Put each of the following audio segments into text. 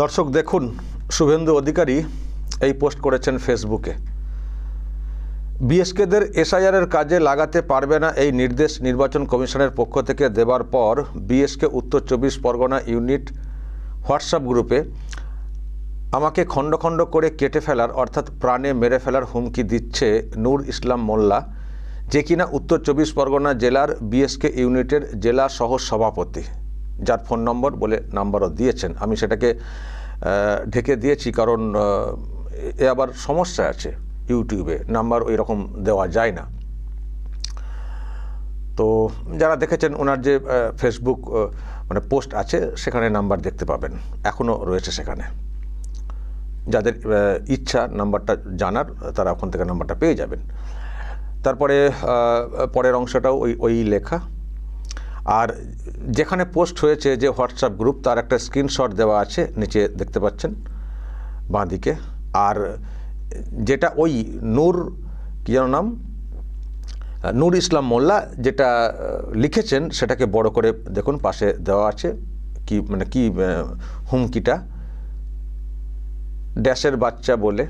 দর্শক, দেখুন, শুভেন্দু অধিকারী এই পোস্ট করেছেন ফেসবুকে। বিএসকেদের এসআইআরের কাজে লাগাতে পারবে না এই নির্দেশ নির্বাচন কমিশনের পক্ষ থেকে দেবার পর বিএসকে উত্তর চব্বিশ পরগনা ইউনিট হোয়াটসঅ্যাপ গ্রুপে আমাকে খণ্ড খণ্ড করে কেটে ফেলার, অর্থাৎ প্রাণে মেরে ফেলার হুমকি দিচ্ছে নূর ইসলাম মোল্লা, যে কিনা উত্তর চব্বিশ পরগনা জেলার বিএসকে ইউনিটের জেলা সহ সভাপতি যার ফোন নম্বর বলে নাম্বারও দিয়েছেন। আমি সেটাকে ঢেকে দিয়েছি কারণ এ আবার সমস্যা আছে ইউটিউবে। নাম্বার ওই রকম দেওয়া যায় না। তো যারা দেখেছেন ওনার যে ফেসবুক মানে পোস্ট আছে, সেখানে নাম্বার দেখতে পাবেন। এখনও রয়েছে সেখানে। যাদের ইচ্ছা নাম্বারটা জানার, তারা ওখান থেকে নাম্বারটা পেয়ে যাবেন। তারপরে পরের অংশটাও ওই ওই লেখা। আর যেখানে পোস্ট হয়েছে যে হোয়াটসঅ্যাপ গ্রুপ, তার একটা স্ক্রিনশট দেওয়া আছে, নিচে দেখতে পাচ্ছেন বাঁ দিকে আর যেটা ওই নূর, কী যেন নাম? নূর ইসলাম মোল্লা যেটা লিখেছেন, সেটাকে বড় করে দেখুন, পাশে দেওয়া আছে, কি মানে কি হুমকিটা। ড্যাশের বাচ্চা বলে,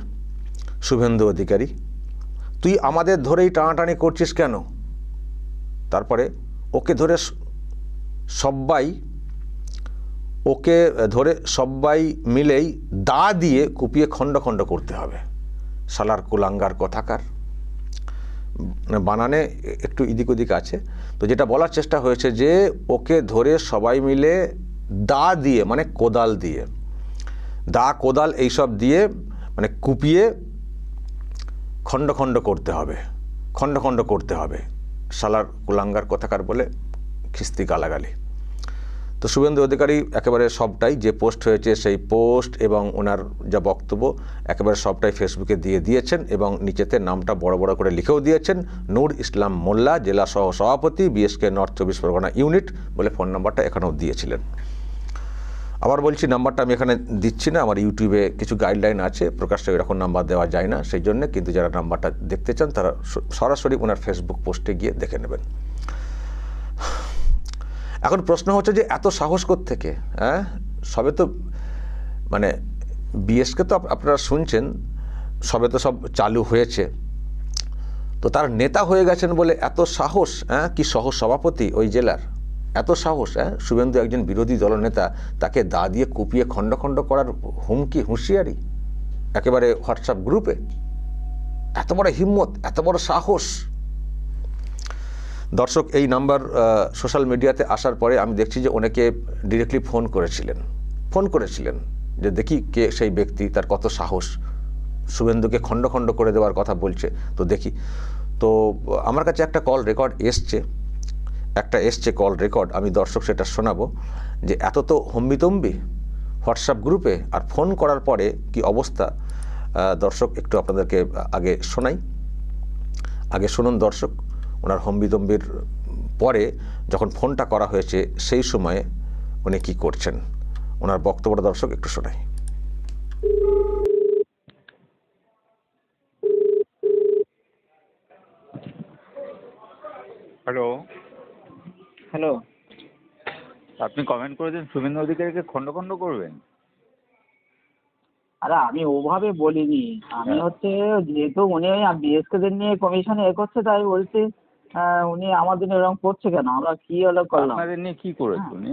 শুভেন্দু অধিকারী। তুই আমাদের ধরেই টানাটানি করছিস কেন? তারপরে ওকে ধরে স- সব্বাই ওকে ধরে সব্বাই মিলেই দা দিয়ে কুপিয়ে খণ্ড খণ্ড করতে হবে। সালার কুলাঙ্গার কথাকার। বানানে একটু এদিক ওদিক আছে। তো যেটা বলার চেষ্টা হয়েছে যে ওকে ধরে সবাই মিলে দা দিয়ে মানে কোদাল দিয়ে, দা, কোদাল এইসব দিয়ে মানে কুপিয়ে খণ্ড খণ্ড করতে হবে। খণ্ড খণ্ড করতে হবে। সালার কুলাঙ্গার কথাকার বলে খিস্তি গালাগালি। তো শুভেন্দু অধিকারী একেবারে সবটাই যে পোস্ট হয়েছে সেই পোস্ট এবং ওনার যা বক্তব্য একেবারে সবটাই ফেসবুকে দিয়ে দিয়েছেন এবং নিচেতে নামটা বড় বড় করে লিখেও দিয়েছেন। নূর ইসলাম মোল্লা, জেলা সহ সভাপতি, বিএসকে নর্থ চব্বিশ পরগনা ইউনিট বলে ফোন নাম্বারটা এখানেও দিয়েছিলেন। আবার বলছি, নাম্বারটা আমি এখানে দিচ্ছি না, আমার ইউটিউবে কিছু গাইডলাইন আছে প্রকাশ্যে এরকম নাম্বার দেওয়া যায় না সেই জন্য কিন্তু যারা নাম্বারটা দেখতে চান তারা সরাসরি ওনার ফেসবুক পোস্টে গিয়ে দেখে নেবেন। এখন প্রশ্ন হচ্ছে যে এত সাহস থেকে হ্যাঁ? সবে তো মানে বিএসকে তো আপনারা শুনছেন, সবে তো সব চালু হয়েছে। তো তার নেতা হয়ে গেছেন বলে এত সাহস হ্যাঁ? কি সহ সভাপতি ওই জেলার? এত সাহস হ্যাঁ? শুভেন্দু একজন বিরোধী দলনেতা, তাকে দা দিয়ে কুপিয়ে খণ্ড খণ্ড করার হুমকি, হুঁশিয়ারি? একেবারে হোয়াটসঅ্যাপ গ্রুপে? এত বড় হিম্মত, এত বড় সাহস। দর্শক, এই নাম্বার সোশ্যাল মিডিয়াতে আসার পরে আমি দেখছি যে অনেকে ডিরেক্টলি ফোন করেছিলেন। ফোন করেছিলেন যে দেখি কে সেই ব্যক্তি, তার কত সাহস। শুভেন্দুকে খণ্ড খণ্ড করে দেওয়ার কথা বলছে, তো দেখি। তো, আমার কাছে একটা কল রেকর্ড এসছে। একটা এসছে কল রেকর্ড আমি দর্শক সেটা শোনাবো। যে এত তো হম্বিতম্বি হোয়াটসঅ্যাপ গ্রুপে আর ফোন করার পরে কি অবস্থা? দর্শক, একটু আপনাদেরকে আগে শোনাই। আগে শুনুন দর্শক। ওনার হম্বিতম্বির পরে যখন ফোনটা করা হয়েছে সেই সময়ে উনি কি করছেন? ওনার বক্তব্যটা দর্শক একটু শোনাই। হ্যালো হ্যালো আপনি কমেন্ট করেছেন শুভেন্দু অধিকারীকে খণ্ড খণ্ড করবেন। আরে আমি ওভাবে বলিনি। আমি হ্যাঁ। হচ্ছে যেহেতু উনি বিএসকেদের নিয়ে কমিশনে এ করছে তাই বলছি আহ, উনি আমাদের এরকম করছে কেন? আমরা কি হলো করলাম? আপনাদের নিয়ে কি করেছে উনি?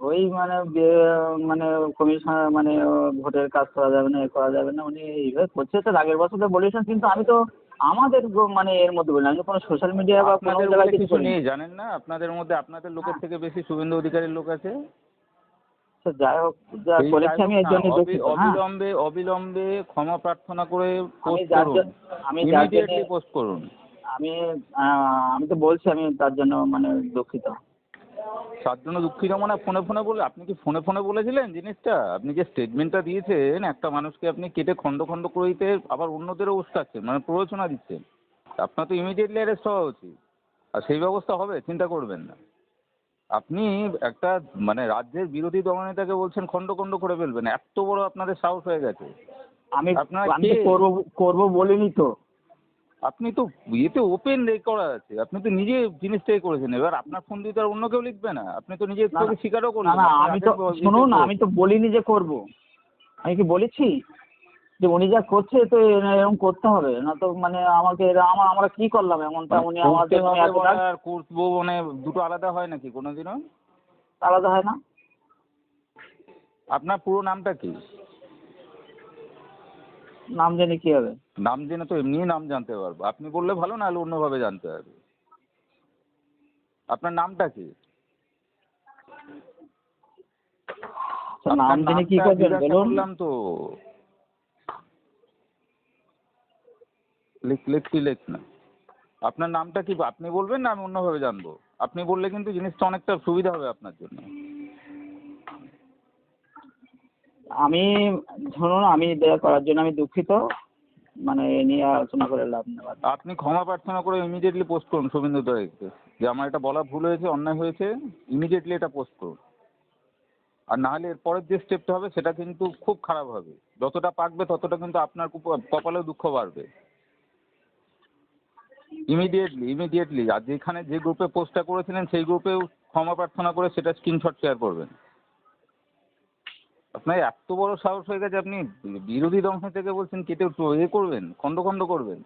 ওই মানে মানে কমিশন মানে ভোটের কাজ করা যাবে না এ করা যাবে না উনি এইভাবে করছে। তো আগের বছর তো বলেছেন কিন্তু আমি তো আমাদের মানে এর মধ্যে বলি আমি কোনো সোশ্যাল মিডিয়া বা কোনো জায়গায় কিছু নেই জানেন না? আপনাদের মধ্যে আপনাদের লোকের থেকে বেশি শুভেন্দু অধিকারীর লোক আছে? যাই হোক যা করেছি আমি এর জন্য অবি- দুঃখিত হ্যাঁ। অবিলম্বে অবিলম্বে ক্ষমা প্রার্থনা করে পোস্ট করুন। আমি ইমিডিয়েটলি পোস্ট করুন। আমি আমি তো বলছি আমি তার জন্য মানে দুঃখিত। তার জন্য দুঃখিত মানে ফোনে ফোনে বলে আপনি কি ফোনে ফোনে বলেছিলেন জিনিসটা? আপনি যে স্টেটমেন্টটা দিয়েছেন একটা মানুষকে আপনি কেটে খণ্ড খণ্ড করে দিতে আবার অন্যদেরও উস্কাচ্ছেন মানে প্ররোচনা দিচ্ছেন। আপনার তো ইমিডিয়েটলি অ্যারেস্ট হওয়া উচিত। আর সেই ব্যবস্থা হবে চিন্তা করবেন না। আপনি একটা মানে রাজ্যের বিরোধী দলনেতাকে বলছেন খণ্ড খণ্ড করে ফেলবেন এত বড় আপনাদের সাহস হয়ে গেছে। আমি আপনার করব করব বলিনি তো। আপনি তো ইয়েতে ওপেন করা আছে। আপনি তো নিজে জিনিসটাই করেছেন। এবার আপনার ফোন দিয়ে তো আর অন্য কেউ লিখবে না। আপনি তো নিজে একটু স্বীকারও না করলেন না আমি তো শুনুন আমি তো বলিনি যে করব। আমি কি বলেছি? যে উনি যা করছে তো এ- এরকম করতে হবে। না তো মানে আমাকে আমার আমরা কি করলাম? এমনটা উনি হবে এতটা বলা আর করব মানে দুটো আলাদা হয় নাকি? কোনোদিনও? আলাদা হয় না? আপনার পুরো নামটা কি? নাম জেনে কি হবে? নাম জেনে তো এমনিই নাম জানতে পারব। আপনি বললে ভালো নাহলে অন্যভাবে জানতে হবে। আপনার নামটা কি? নাম জেনে কি করবেন বলুন। করলাম তো। লিখ লেখ না? আপনার নামটা কি আপনি বলবেন না আমি অন্যভাবে জানব? আপনি বললে কিন্তু জিনিসটা অনেকটা সুবিধা হবে আপনার জন্য। আমি, ধরুন, আমি দেয়া করার জন্য আমি দুঃখিত। মানে এ নিয়ে আলোচনা করে লাভ নেই। আপনি ক্ষমা প্রার্থনা করে ইমিডিয়েটলি পোস্ট করুন শুভেন্দু দয়াকে যে আমার এটা বলা ভুল হয়েছে, অন্যায় হয়েছে ইমিডিয়েটলি এটা পোস্ট করুন। আর না হলে এরপরের যে স্টেপটা হবে, সেটা কিন্তু খুব খারাপ হবে। যতটা পাকবে, ততটা কিন্তু আপনার কুপ- কপালেও দুঃখ বাড়বে। ইমিডিয়েটলি ইমিডিয়েটলি আর যেখানে যে গ্রুপে পোস্টটা করেছিলেন, সেই গ্রুপেও ক্ষমা প্রার্থনা করে সেটা স্ক্রিনশট শেয়ার করবেন। আপনার এত বড় সাহস হয়ে গেছে আপনি বিরোধী দল থেকে বলছেন কেটে ইয়ে করবেন খণ্ড খণ্ড করবেন।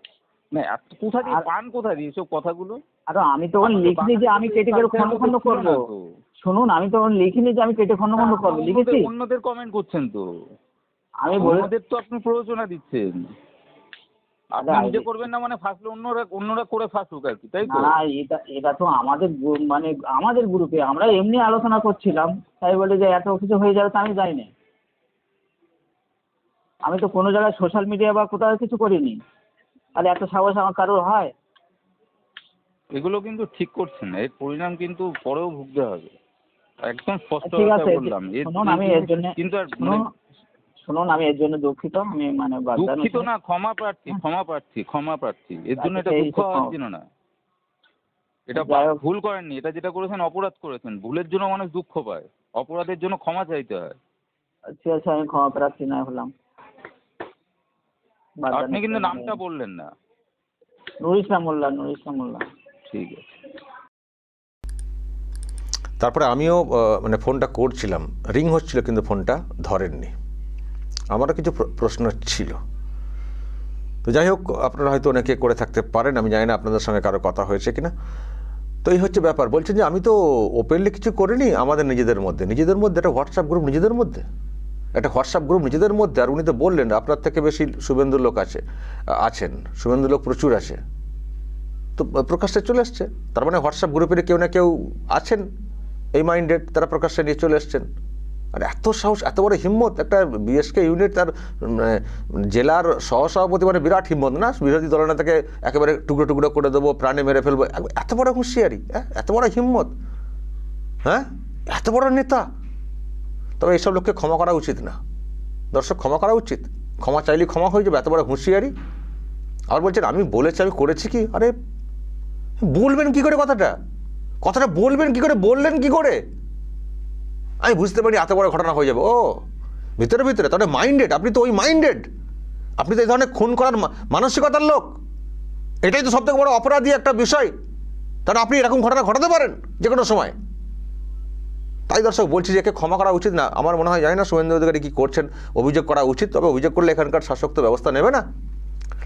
না এত কোথা দিয়ে পান কোথা দিয়ে এসব কথাগুলো? আর আমি তো ওখানে লিখিনি যে আমি কেটে কেটে খন্ড খন্ড করব। শুনুন আমি তো ওখানে লিখিনি যে আমি কেটে খন্ড খন্ড করব লিখেছি। অন্যদের- কমেন্ট করছেন তো। আমি অন্যদের তো আপনি প্ররোচনা দিচ্ছেন। আপনি নিজে করবেন না মানে ফাঁসলে অন্যরা অন্যরা করে ফাঁসুক আর কি তাই তো? না এটা এটা তো আমাদের মানে আমাদের গ্রুপে আমরা এমনি আলোচনা করছিলাম। তাই বলে যে এত কিছু হয়ে যাবে তা আমি জানি না। আমি তো কোনো জায়গায় সোশ্যাল মিডিয়া বা কোথাও কিছু করিনি। আর এত সাহস আমার কারোর হয়? এগুলো কিন্তু ঠিক করছেন এর পরিণাম কিন্তু পরেও ভুগতে হবে। একদম স্পষ্ট বললাম। শুনুন, আমি এর জন্যে- কিন্তু আর শুনুন মানে শুনুন আমি এর জন্য দুঃখিত আমি মানে দুঃখিত না ক্ষমা প্রার্থী ক্ষমা প্রার্থী ক্ষমা প্রার্থী। এর জন্য আচ্ছা, এটা এই দুঃখ হওয়ার জন্য না। এটা ভুল করেননি এটা যেটা করেছেন অপরাধ করেছেন। ভুলের জন্য মানুষ দুঃখ পায়। অপরাধের জন্য ক্ষমা চাইতে হয়। ঠিক আছে আমি ক্ষমা প্রার্থী না হলাম। আপনি কিন্তু নামটা বললেন না। নুর ইসলাম মোল্লা নুর ইসলাম মোল্লা। ঠিক আছে। তারপরে আমিও মানে ফোনটা করছিলাম। রিং হচ্ছিল কিন্তু ফোনটা ধরেননি। আমারও কিছু প্রশ্ন ছিল। তো যাই হোক আপনারা হয়তো অনেকে করে থাকতে পারেন আমি জানি না আপনাদের সঙ্গে কারও কথা হয়েছে কিনা। তো এই হচ্ছে ব্যাপার। বলছেন যে আমি তো ওপেনলি কিছু করিনি আমাদের নিজেদের মধ্যে। নিজেদের মধ্যে একটা হোয়াটসঅ্যাপ গ্রুপ নিজেদের মধ্যে? একটা হোয়াটসঅ্যাপ গ্রুপ নিজেদের মধ্যে, আর উনি তো বললেন আপনার থেকে বেশি শুভেন্দুর লোক আছে আছেন শুভেন্দুর লোক প্রচুর আছে। তো প্রকাশ্যে চলে এসছে তার মানে হোয়াটসঅ্যাপ গ্রুপের কেউ না কেউ আছেন, এই মাইন্ডেড তারা প্রকাশ্যে নিয়ে চলে এসছেন আর এত সাহস, এত বড় হিম্মত, একটা বিএসকে ইউনিট তার জেলার সহসভাপতি মানে বিরাট হিম্মত না? বিরোধী দলনেতাকে একেবারে টুকরো টুকরো করে দেবো, প্রাণে মেরে ফেলব, এত বড় হুঁশিয়ারি হ্যাঁ? এত বড় হিম্মত হ্যাঁ? এত বড় নেতা। তবে এইসব লোককে ক্ষমা করা উচিত না। দর্শক, ক্ষমা করা উচিত। ক্ষমা চাইলে ক্ষমা হয়ে যাবে, এত বড় হুঁশিয়ারি। আর বলছেন, আমি বলেছি, আমি করেছি কি? আরে, বলবেন কি করে কথাটা? কথাটা বলবেন কি করে? বললেন কি করে? আমি বুঝতে পারি এত বড় ঘটনা হয়ে যাবে। ও, ভিতরে ভিতরে, তাহলে মাইন্ডেড আপনি তো ওই মাইন্ডেড আপনি তো এই ধরনের খুন করার মানসিকতার লোক। এটাই তো সবথেকে বড় অপরাধী একটা বিষয়। তাহলে আপনি এরকম ঘটনা ঘটাতে পারেন যে কোনো সময়। তাই দর্শক, বলছি যে একে ক্ষমা করা উচিত না। আমার মনে হয়, জানি না শুভেন্দু অধিকারী কী করছেন, অভিযোগ করা উচিত, তবে অভিযোগ করলে এখানকার শাসক তো ব্যবস্থা নেবে না।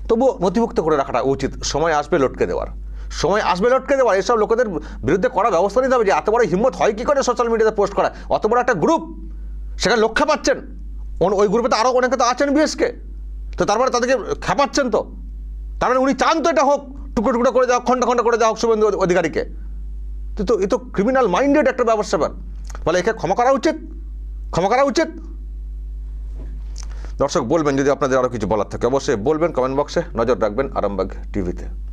তবুও নথিভুক্ত করে রাখাটা উচিত। সময় আসবে লটকে দেওয়ার। সময় আসবে লটকে দেওয়ার। এসব লোকেদের বিরুদ্ধে করা ব্যবস্থা নিতে হবে যে, এত বড় হিম্মত হয় কী করে সোশ্যাল মিডিয়াতে পোস্ট করা? অত বড় একটা গ্রুপ সেখানে লক্ষ্য পাচ্ছেন ওই গ্রুপে তো আরও অনেকে তো আছেন বিএসকে তো তারপরে তাদেরকে খেপাচ্ছেন তো। তার মানে উনি চান তো এটা হোক, টুকরো টুকরো করে যাও খণ্ড খণ্ড করে যাও শুভেন্দু অধি- অধিকারীকে। তো এ তো ক্রিমিনাল মাইন্ডেড একটা ব্যবস্থা ফলে একে ক্ষমা করা উচিত। ক্ষমা করা উচিত। দর্শক, বলবেন যদি আপনাদের আরও কিছু বলার থাকে, অবশ্যই বলবেন, কমেন্ট বক্সে নজর রাখবেন আরামবাগ টিভিতে।